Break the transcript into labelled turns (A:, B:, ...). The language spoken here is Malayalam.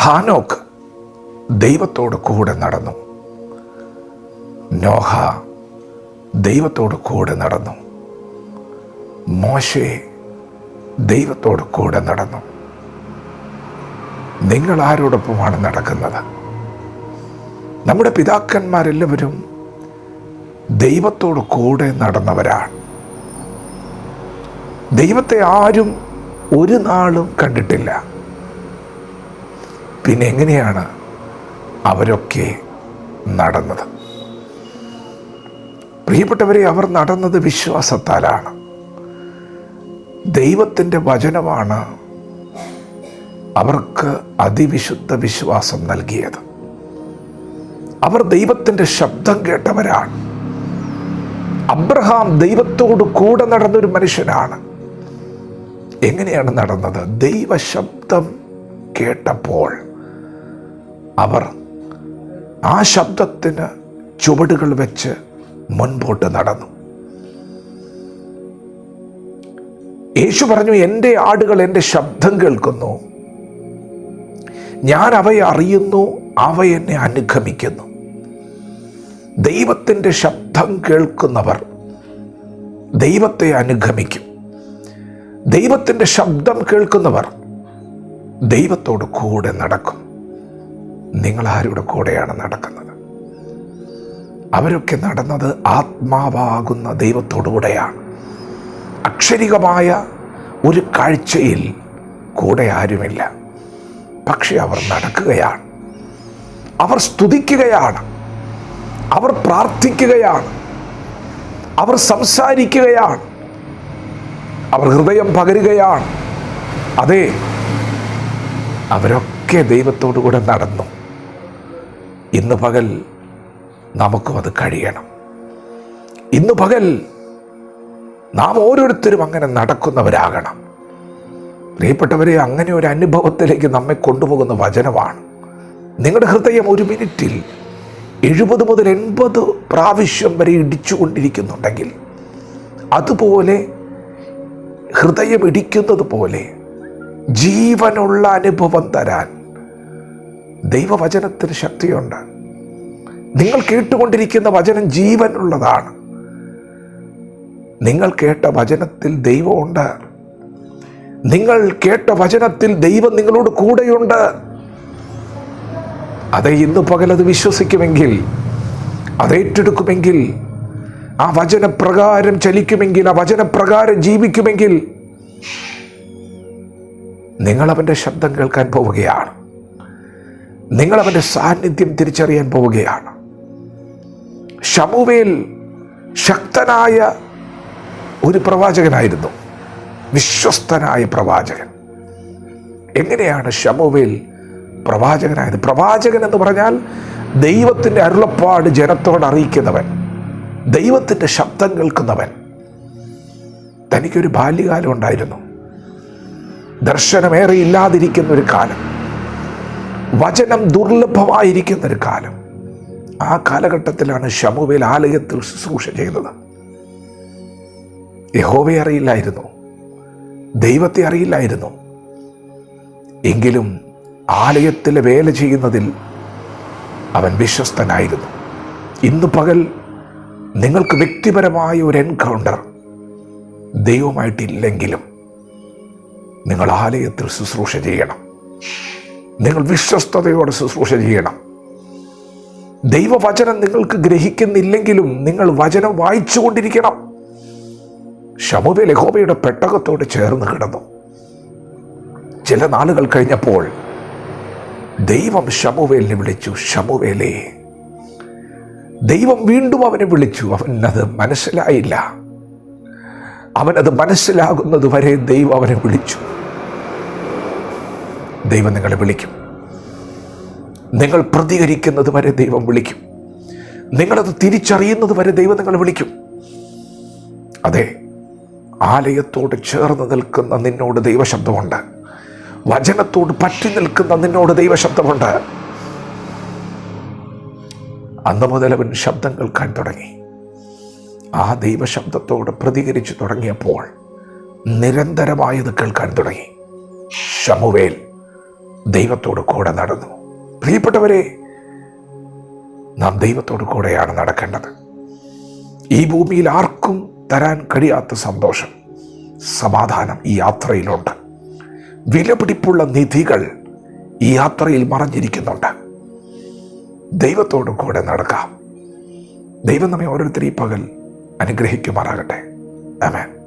A: ഹാനോക്ക് ദൈവത്തോട് കൂടെ നടന്നു. നോഹ ദൈവത്തോട് കൂടെ നടന്നു. മോശെ ദൈവത്തോട് കൂടെ നടന്നു. നിങ്ങൾ ആരോടൊപ്പമാണ് നടക്കുന്നത്? നമ്മുടെ പിതാക്കന്മാരെല്ലാവരും ദൈവത്തോട് കൂടെ നടന്നവരാണ്. ദൈവത്തെ ആരും ഒരു നാളും കണ്ടിട്ടില്ല. പിന്നെ എങ്ങനെയാണ് അവരൊക്കെ നടന്നത്? പ്രിയപ്പെട്ടവരെ അവർ നടന്നത് വിശ്വാസത്താലാണ്. ദൈവത്തിന്റെ വചനമാണ് അവർക്ക് അതിവിശുദ്ധ വിശ്വാസം നൽകിയത്. അവർ ദൈവത്തിന്റെ ശബ്ദം കേട്ടവരാണ്. അബ്രഹാം ദൈവത്തോട് കൂടെ നടന്നൊരു മനുഷ്യനാണ്. എങ്ങനെയാണ് നടന്നത്? ദൈവശബ്ദം കേട്ടപ്പോൾ അവർ ആ ശബ്ദത്തിന് ചുവടുകൾ വെച്ച് മുൻപോട്ട് നടന്നു. യേശു പറഞ്ഞു എന്റെ ആടുകൾ എന്റെ ശബ്ദം കേൾക്കുന്നു. ഞാൻ അവയെ അറിയുന്നു അവ എന്നെ അനുഗമിക്കുന്നു. ദൈവത്തിന്റെ ശബ്ദം കേൾക്കുന്നവർ ദൈവത്തെ അനുഗമിക്കും. ദൈവത്തിന്റെ ശബ്ദം കേൾക്കുന്നവർ ദൈവത്തോട് കൂടെ നടക്കും. നിങ്ങൾ ആരുടെ കൂടെയാണ് നടക്കുന്നത്. അവരൊക്കെ നടന്നത് ആത്മാവാകുന്ന ദൈവത്തോടുകൂടെയാണ്. അക്ഷരികമായ ഒരു കാഴ്ചയിൽ കൂടെ ആരുമില്ല. പക്ഷെ അവർ നടക്കുകയാണ്. അവർ സ്തുതിക്കുകയാണ്. അവർ പ്രാർത്ഥിക്കുകയാണ്. അവർ സംസാരിക്കുകയാണ്. അവർ ഹൃദയം പകരുകയാണ്. അതെ അവരൊക്കെ ദൈവത്തോടു കൂടെ നടന്നു. ഇന്ന് പകൽ നമുക്കും അത് കഴിയണം. ഇന്ന് പകൽ നാം ഓരോരുത്തരും അങ്ങനെ നടക്കുന്നവരാകണം. പ്രിയപ്പെട്ടവരെ അങ്ങനെ ഒരു അനുഭവത്തിലേക്ക് നമ്മെ കൊണ്ടുപോകുന്ന വചനമാണ്. നിങ്ങളുടെ ഹൃദയം ഒരു മിനിറ്റിൽ എഴുപത് മുതൽ എൺപത് പ്രാവശ്യം വരെ ഇടിച്ചുകൊണ്ടിരിക്കുന്നുണ്ടെങ്കിൽ അതുപോലെ ഹൃദയം ഇടിക്കുന്നത് പോലെ ജീവനുള്ള അനുഭവം തരാൻ ദൈവവചനത്തിന് ശക്തിയുണ്ട്. നിങ്ങൾ കേട്ടുകൊണ്ടിരിക്കുന്ന വചനം ജീവനുള്ളതാണ് നിങ്ങൾ കേട്ട വചനത്തിൽ ദൈവമുണ്ട്. നിങ്ങൾ കേട്ട വചനത്തിൽ ദൈവം നിങ്ങളോട് കൂടെയുണ്ട്. അതേ ഇന്ന് പകലത് വിശ്വസിക്കുമെങ്കിൽ അതേറ്റെടുക്കുമെങ്കിൽ ആ വചനപ്രകാരം ചലിക്കുമെങ്കിൽ ആ വചനപ്രകാരം ജീവിക്കുമെങ്കിൽ നിങ്ങൾ അവന്റെ ശബ്ദം കേൾക്കാൻ പോവുകയാണ്. നിങ്ങൾ അവന്റെ സാന്നിധ്യം തിരിച്ചറിയാൻ പോവുകയാണ്. ഷമുവേൽ ശക്തനായ ഒരു പ്രവാചകനായിരുന്നു. വിശ്വസ്തനായ പ്രവാചകൻ. എങ്ങനെയാണ് ഷമുവേൽ പ്രവാചകനായത്? പ്രവാചകൻ എന്ന് പറഞ്ഞാൽ ദൈവത്തിന്റെ അരുളപ്പാട് ജനത്തോട് അറിയിക്കുന്നവൻ ദൈവത്തിന്റെ ശബ്ദം കേൾക്കുന്നവൻ. തനിക്കൊരു ബാല്യകാലം ഉണ്ടായിരുന്നു. ദർശനമേറെ ഇല്ലാതിരിക്കുന്ന ഒരു കാലം. വചനം ദുർലഭമായിരിക്കുന്ന ഒരു കാലം. ആ കാലഘട്ടത്തിലാണ് ഷമുവേൽ ആലയത്തിൽ ശുശ്രൂഷ ചെയ്തത്. യഹോവയെ അറിയില്ലായിരുന്നു. ദൈവത്തെ അറിയില്ലായിരുന്നു. എങ്കിലും ആലയത്തിലെ വേല ചെയ്യുന്നതിൽ അവൻ വിശ്വസ്തനായിരുന്നു. ഇന്ന് പകൽ നിങ്ങൾക്ക് വ്യക്തിപരമായ ഒരു എൻകൗണ്ടർ ദൈവമായിട്ടില്ലെങ്കിലും നിങ്ങൾ ആലയത്തിൽ ശുശ്രൂഷ ചെയ്യണം. നിങ്ങൾ വിശ്വസ്തയോടെ ശുശ്രൂഷ ചെയ്യണം. ദൈവവചനം നിങ്ങൾക്ക് ഗ്രഹിക്കുന്നില്ലെങ്കിലും നിങ്ങൾ വചനം വായിച്ചുകൊണ്ടിരിക്കണം. ഷമുവെ ലഹോബയുടെ പെട്ടകത്തോട് ചേർന്ന് കിടന്നു. ചില നാളുകൾ കഴിഞ്ഞപ്പോൾ ദൈവം ഷമുവേലിനെ വിളിച്ചു ഷമുവേലേ ദൈവം വീണ്ടും അവനെ വിളിച്ചു. അവൻ അത് മനസ്സിലായില്ല. അവനത് മനസ്സിലാകുന്നത് വരെ ദൈവം അവനെ വിളിച്ചു. ദൈവം നിങ്ങളെ വിളിക്കും. നിങ്ങൾ പ്രതികരിക്കുന്നത് വരെ ദൈവം വിളിക്കും. നിങ്ങളത് തിരിച്ചറിയുന്നത് വരെ ദൈവം നിങ്ങളെ വിളിക്കും. അതെ ആലയത്തോട് ചേർന്ന് നിൽക്കുന്ന നിന്നോട് ദൈവശബ്ദമുണ്ട്. വചനത്തോട് പറ്റി നിൽക്കുന്ന നിന്നോട് ദൈവശബ്ദമുണ്ട്. അന്ന് മുതൽ അവൻ ശബ്ദം കേൾക്കാൻ തുടങ്ങി. ആ ദൈവശബ്ദത്തോട് പ്രതികരിച്ചു തുടങ്ങിയപ്പോൾ നിരന്തരമായത് കേൾക്കാൻ തുടങ്ങി. ഷമുവേൽ ദൈവത്തോട് കൂടെ നടന്നു. പ്രിയപ്പെട്ടവരെ നാം ദൈവത്തോട് കൂടെയാണ് നടക്കേണ്ടത്. ഈ ഭൂമിയിൽ ആർക്കും തരാൻ കഴിയാത്ത സന്തോഷം സമാധാനം ഈ യാത്രയിലുണ്ട്. വിലപിടിപ്പുള്ള നിധികൾ ഈ യാത്രയിൽ മറഞ്ഞിരിക്കുന്നുണ്ട്. ദൈവത്തോട് കൂടെ നടക്കാം. ദൈവം നമ്മെ ഓരോരുത്തരും ഈ പകൽ അനുഗ്രഹിക്കുമാറാകട്ടെ. അമേൻ